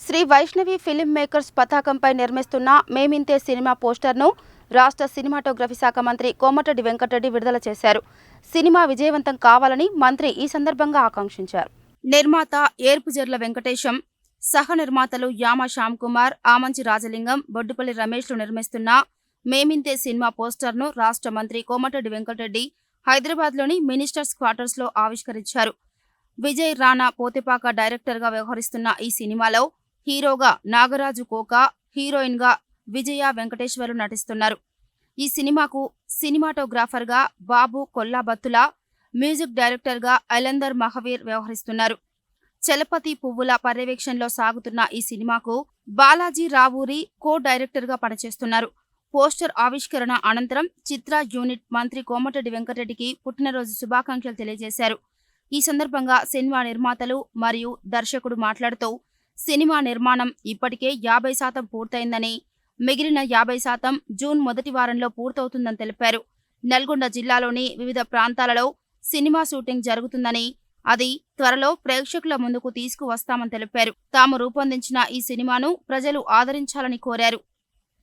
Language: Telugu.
శ్రీ వైష్ణవి ఫిలిం మేకర్స్ పతాకంపై నిర్మిస్తున్న మేమింతే సినిమా పోస్టర్ను రాష్ట్ర సినిమాటోగ్రఫీ శాఖ మంత్రి కోమటిరెడ్డి వెంకటరెడ్డి విడుదల చేశారు. సినిమా విజయవంతం కావాలని మంత్రి ఈ సందర్భంగా ఆకాంక్షించారు. నిర్మాత ఏర్పుజర్ల వెంకటేశం సహ నిర్మాతలు యామ శ్యామ్ కుమార్ ఆమంచి రాజలింగం బొడ్డుపల్లి రమేష్లు నిర్మిస్తున్న మేమింతే సినిమా పోస్టర్ను రాష్ట్ర మంత్రి కోమటిరెడ్డి వెంకటరెడ్డి హైదరాబాద్లోని మినిస్టర్స్ క్వార్టర్స్లో ఆవిష్కరించారు. విజయ్ రాణా పోతెపాక డైరెక్టర్గా వ్యవహరిస్తున్న ఈ సినిమాలో హీరోగా నాగరాజు కోక హీరోయిన్గా విజయ వెంకటేశ్వర్లు నటిస్తున్నారు. ఈ సినిమాకు సినిమాటోగ్రాఫర్గా బాబు కొల్లాబత్తుల మ్యూజిక్ డైరెక్టర్గా అలందర్ మహవీర్ వ్యవహరిస్తున్నారు. చలపతి పువ్వుల పర్యవేక్షణలో సాగుతున్న ఈ సినిమాకు బాలాజీ రావూరి కో డైరెక్టర్గా పనిచేస్తున్నారు. పోస్టర్ ఆవిష్కరణ అనంతరం చిత్ర యూనిట్ మంత్రి కోమటిరెడ్డి వెంకటరెడ్డికి పుట్టినరోజు శుభాకాంక్షలు తెలియజేశారు. ఈ సందర్భంగా సినిమా నిర్మాతలు మరియు దర్శకుడు మాట్లాడుతూ సినిమా నిర్మాణం ఇప్పటికే యాభై శాతం పూర్తయిందని మిగిలిన యాభై శాతం జూన్ మొదటి వారంలో పూర్తవుతుందని తెలిపారు. నల్గొండ జిల్లాలోని వివిధ ప్రాంతాలలో సినిమా షూటింగ్ జరుగుతుందని అది త్వరలో ప్రేక్షకుల ముందుకు తీసుకువస్తామని తెలిపారు. తాము రూపొందించిన ఈ సినిమాను ప్రజలు ఆదరించాలని కోరారు.